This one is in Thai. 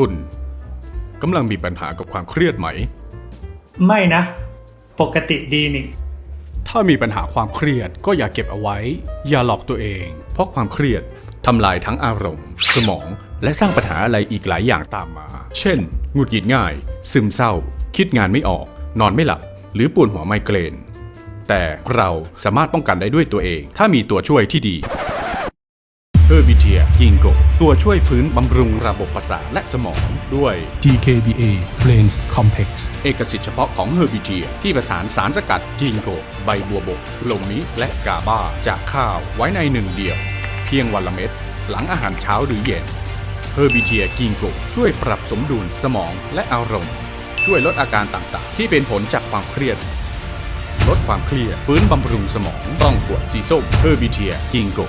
คุณกำลังมีปัญหากับความเครียดไหม ไม่นะ ปกติดีนี่ ถ้ามีปัญหาความเครียดก็อย่าเก็บเอาไว้ อย่าหลอกตัวเอง เพราะความเครียดทำลายทั้งอารมณ์ สมอง และสร้างปัญหาอะไรอีกหลายอย่างตามมา เช่นหงุดหงิดง่าย ซึมเศร้า คิดงานไม่ออก นอนไม่หลับ หรือปวดหัวไมเกรนแต่เราสามารถป้องกันได้ด้วยตัวเอง ถ้ามีตัวช่วยที่ดี เฮอร์บิเทียกิงโกตัวช่วยฟื้นบำรุงระบบประสาทและสมองด้วย GKBA Brains Complex เอกสิทธิ์เฉพาะของเฮอร์บิเทียที่ประสานสารสกัดจิงโกใบบัวบกลมมิและกาบาจากข้าวไว้ในหนึ่งเดียว เพียงวันละเม็ดหลังอาหารเช้าหรือเย็นเฮอร์บิเทียกิงโกช่วยปรับสมดุลสมองและอารมณ์ ช่วยลดอาการต่างๆ ที่เป็นผลจากความเครียดลดความเครียดฟื้นบำรุงสมองต้องขวดสีส้มเฮอร์บิเทียกิงโก